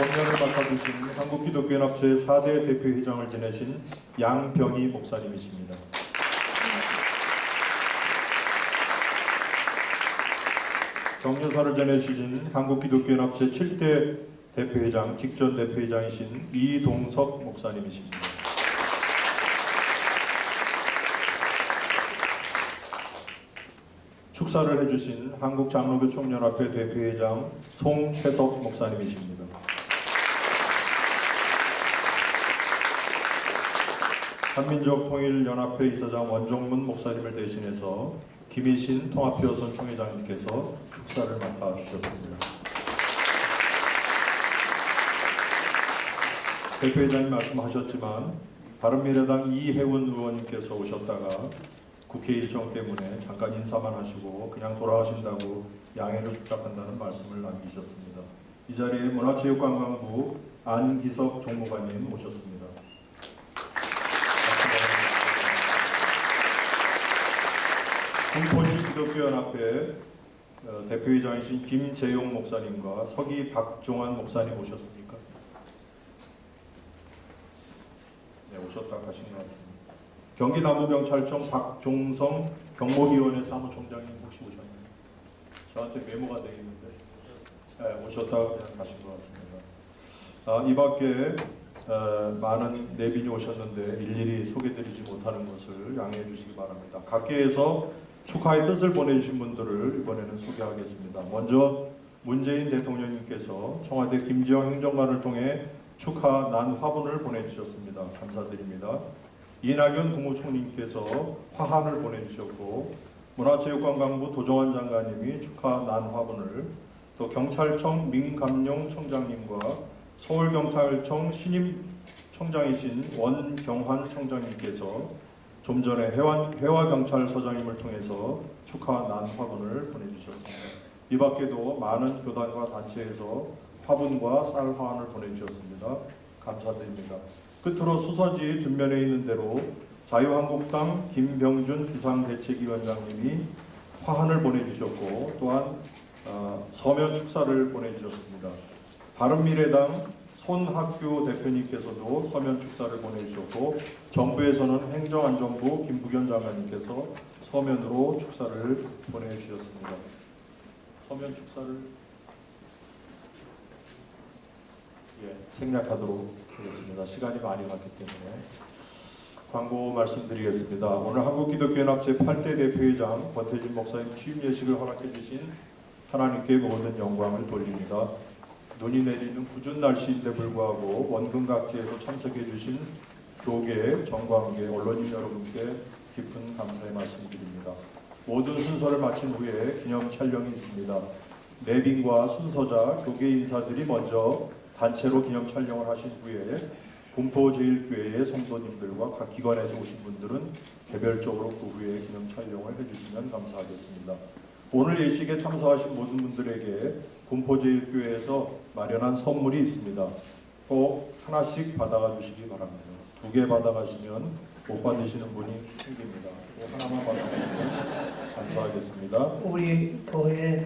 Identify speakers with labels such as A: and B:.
A: 본년을 맡아주신 한국기독교연합회 4대 대표회장을 지내신 양병희 목사님이십니다. 정여사를 전해주신 한국기독교연합회 7대 대표회장, 직전 대표회장이신 이동석 목사님이십니다. 축사를 해주신 한국장로교 총연합회 대표회장 송혜석 목사님이십니다. 한민족 통일연합회 이사장 원종문 목사님을 대신해서 김희신 통합표선 총회장님께서 축사를 맡아 주셨습니다. 대표회장님 말씀하셨지만 바른미래당 이혜원 의원님께서 오셨다가 국회 일정 때문에 잠깐 인사만 하시고 그냥 돌아가신다고 양해를 부탁한다는 말씀을 남기셨습니다. 이 자리에 문화체육관광부 안기석 종무관님 오셨습니다. 군포시 기독교연합회 어, 대표회장이신 김재용 목사님과 서기 박종환 목사님 오셨습니까? 네, 오셨다 가신 것 같습니다. 경기남부경찰청 박종성 경보위원회 사무총장님 혹시 오셨나요? 저한테 메모가 되어 있는데 네, 오셨다 그냥 가신 것 같습니다. 아, 이 밖에 어, 많은 내빈이 오셨는데 일일이 소개드리지 못하는 것을 양해해 주시기 바랍니다. 각계에서 축하의 뜻을 보내주신 분들을 이번에는 소개하겠습니다. 먼저 문재인 대통령님께서 청와대 김지영 행정관을 통해 축하 난 화분을 보내주셨습니다. 감사드립니다. 이낙연 국무총리님께서 화환을 보내주셨고 문화체육관광부 도정환 장관님이 축하 난 화분을 또 경찰청 민감용 청장님과 서울경찰청 신임 청장이신 원경환 청장님께서 좀 전에 해화경찰서장님을 통해서 축하 난 화분을 보내주셨습니다. 이 밖에도 많은 교단과 단체에서 화분과 쌀 화환을 보내주셨습니다. 감사드립니다. 끝으로 수서지 뒷면에 있는 대로 자유한국당 김병준 비상대책위원장님이 화환을 보내주셨고 또한 어, 서면 축사를 보내주셨습니다. 바른미래당 손학규 대표님께서도 서면 축사를 보내주셨고 정부에서는 행정안전부 김부겸 장관님께서 서면으로 축사를 보내주셨습니다. 서면 축사를 예, 생략하도록 하겠습니다. 시간이 많이 갔기 때문에 광고 말씀드리겠습니다. 오늘 한국기독교연합체 8대 대표회장 권태진 목사님 취임 예식을 허락해 주신 하나님께 모든 영광을 돌립니다. 눈이 내리는 궂은 날씨인데 불구하고 원근 각지에서 참석해 주신 교계, 정광계, 언론인 여러분께 깊은 감사의 말씀드립니다. 모든 순서를 마친 후에 기념 촬영이 있습니다. 내빈과 순서자, 교계 인사들이 먼저 단체로 기념 촬영을 하신 후에 군포제일교회의 성도님들과 각 기관에서 오신 분들은 개별적으로 그 후에 기념 촬영을 해주시면 감사하겠습니다. 오늘 예식에 참석하신 모든 분들에게 군포제일교회에서 마련한 선물이 있습니다. 꼭 하나씩 받아가 주시기 바랍니다. 두 개 받아가시면 못 받으시는 분이 생깁니다. 꼭 하나만 받아가시면 감사하겠습니다.
B: 우리 교회